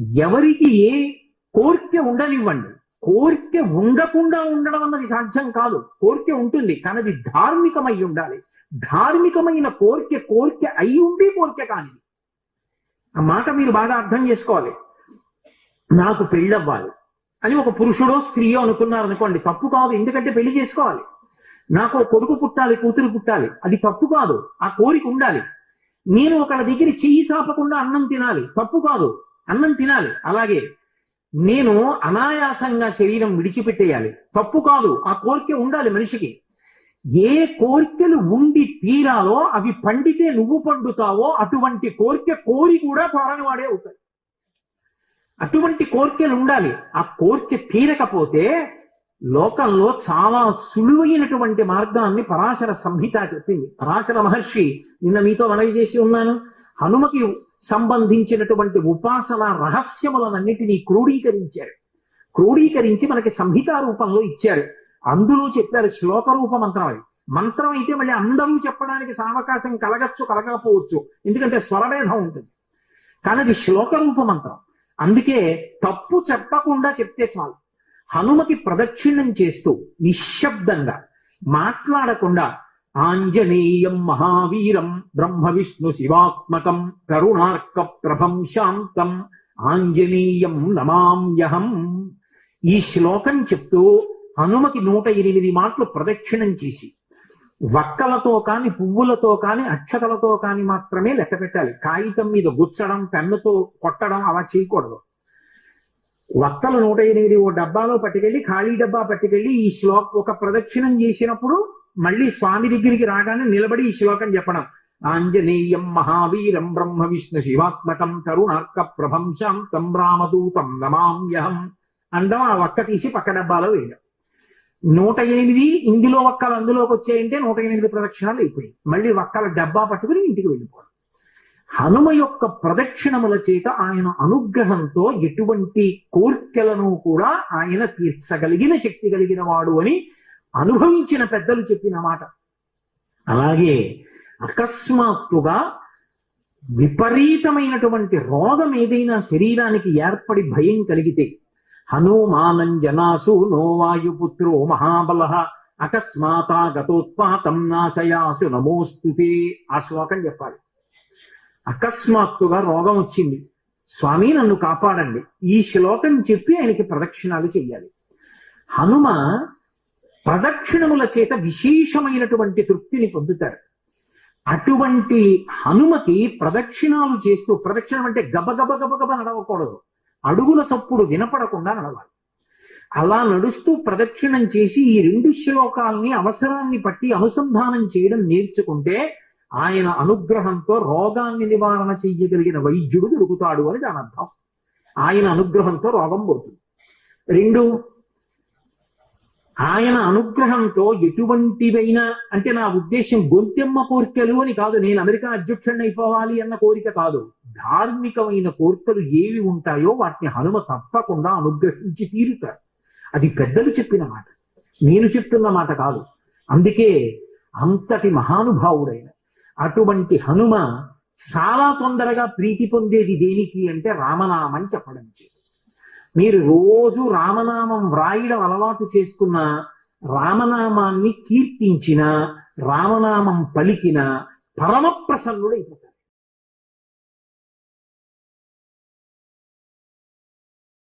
ఎవరికి ఏ కోరిక ఉండనివ్వండి. కోరిక ఉండకుండా ఉండడం అన్నది సాధ్యం కాదు. కోరిక ఉంటుంది కానీ అది ధార్మికమై ఉండాలి. ధార్మికమైన కోరిక కోరిక అయి ఉండి కోరిక కానిది. ఆ మాట మీరు బాగా అర్థం చేసుకోవాలి. నాకు పెళ్ళవ్వాలి. అని ఒక పురుషుడో స్త్రీయో అనుకున్నారు అనుకోండి తప్పు కాదు ఎందుకంటే పెళ్ళి చేసుకోవాలి. నాకు కొడుకు పుట్టాలి కూతురు పుట్టాలి అది తప్పు కాదు. ఆ కోరిక ఉండాలి. నేను ఒకళ్ళ దగ్గర చెయ్యి చాపకుండా అన్నం తినాలి తప్పు కాదు. అన్నం తినాలి. అలాగే నేను అనాయాసంగా శరీరం విడిచిపెట్టేయాలి. తప్పు కాదు. ఆ కోరిక ఉండాలి మనిషికి. ఏ కోరికలు ఉండి తీరాలో అవి పండితే నువ్వు పండుతావో అటువంటి కోరిక కోరి కూడా కోరని వాడే అవుతాయి. అటువంటి కోరికలు ఉండాలి. ఆ కోరిక తీరకపోతే లోకంలో చాలా సులువైనటువంటి మార్గాన్ని పరాశర సంహిత చెప్పింది. పరాశర మహర్షి నిన్న మీతో మనవి చేసి ఉన్నాను. హనుమకి సంబంధించినటువంటి ఉపాసన రహస్యములనన్నిటినీ క్రోడీకరించారు క్రోడీకరించి మనకి సంహిత రూపంలో ఇచ్చారు అందులో చెప్పారు శ్లోక రూప మంత్రం అది మంత్రం అయితే మళ్ళీ అందరూ చెప్పడానికి సావకాశం కలగచ్చు కలగకపోవచ్చు. ఎందుకంటే స్వరభేదం ఉంటుంది. కానీ అది శ్లోక రూప మంత్రం. అందుకే తప్పు చెప్పకుండా చెప్తే చాలు. హనుమకి ప్రదక్షిణం చేస్తూ నిశ్శబ్దంగా మాట్లాడకుండా ఆంజనేయం మహావీరం బ్రహ్మ విష్ణు శివాత్మకం కరుణార్క ప్రభం శాంతం ఆంజనేయం నమామ్యహం ఈ శ్లోకం చెప్తూ హనుమకి నూట ఎనిమిది మాటలు ప్రదక్షిణం చేసి వక్కలతో కాని పువ్వులతో కాని అక్షతలతో కాని మాత్రమే లెక్క పెట్టాలి. కాగితం మీద గుచ్చడం పెన్నుతో కొట్టడం అలా చేయకూడదు. వక్కలు నూట ఎనిమిది ఓ డబ్బాలో పట్టుకెళ్ళి ఖాళీ డబ్బా పట్టుకెళ్ళి ఈ శ్లోక ఒక ప్రదక్షిణం చేసినప్పుడు మళ్ళీ స్వామి దగ్గరికి రాగానే నిలబడి ఈ శ్లోకం చెప్పడం. ఆంజనేయం మహావీరం బ్రహ్మ విష్ణు శివాత్మకం తరుణార్క ప్రభం శాంతం రామదూతం నమామ్యహం అందం ఆ వక్క తీసి పక్క డబ్బాలో వేయడం. నూట ఎనిమిది ఇందులో వక్కలు అందులోకి వచ్చాయంటే నూట ఎనిమిది ప్రదక్షిణాలు అయిపోయి మళ్ళీ వక్కల డబ్బా పట్టుకుని ఇంటికి వెళ్ళిపోవడం. హనుమ యొక్క ప్రదక్షిణముల చేత ఆయన అనుగ్రహంతో ఎటువంటి కోర్కెలను కూడా ఆయన తీర్చగలిగిన శక్తి కలిగిన వాడు అని అనుభవించిన పెద్దలు చెప్పిన మాట. అలాగే అకస్మాత్తుగా విపరీతమైనటువంటి రోగం ఏదైనా శరీరానికి ఏర్పడి భయం కలిగితే హనుమానంజనాసు నోవాయుపుత్రో మహాబల మహాబల అకస్మాతాగతోత్పాతం నాశయాసు నమోస్తుతే ఆ శ్లోకం చెప్పాలి. అకస్మాత్తుగా రోగం వచ్చింది. స్వామి నన్ను కాపాడండి. ఈ శ్లోకం చెప్పి ఆయనకి ప్రదక్షిణాలు చెయ్యాలి. హనుమ ప్రదక్షిణముల చేత విశేషమైనటువంటి తృప్తిని పొందుతారు. అటువంటి హనుమకి ప్రదక్షిణాలు చేస్తూ ప్రదక్షిణం అంటే గబగబ గబగబ నడవకూడదు. అడుగుల చప్పుడు వినపడకుండా నడవాలి. అలా నడుస్తూ ప్రదక్షిణం చేసి ఈ రెండు శ్లోకాల్ని అవసరాన్ని పట్టి అనుసంధానం చేయడం నేర్చుకుంటే ఆయన అనుగ్రహంతో రోగాన్ని నివారణ చెయ్యగలిగిన వైద్యుడు దొరుకుతాడు అని దాని అర్థం ఆయన అనుగ్రహంతో రోగం పోతుంది. రెండు ఆయన అనుగ్రహంతో ఎటువంటివైనా అంటే నా ఉద్దేశం గొంతెమ్మ కోరికలు అని కాదు నేను అమెరికా అధ్యక్షుడిని అయిపోవాలి అన్న కోరిక కాదు. ధార్మికమైన కోరికలు ఏవి ఉంటాయో వాటిని హనుమ తప్పకుండా అనుగ్రహించి తీరుతారు అది పెద్దలు చెప్పిన మాట. నేను చెప్తున్న మాట కాదు. అందుకే అంతటి మహానుభావుడైన అటువంటి హనుమ చాలా తొందరగా ప్రీతి పొందేది దేనికి అంటే రామనామం చెప్పడం చేత. మీరు రోజు రామనామం వ్రాయడం అలవాటు చేసుకున్న రామనామాన్ని కీర్తించిన రామనామం పలికిన పరమ ప్రసన్నుడైపోతారు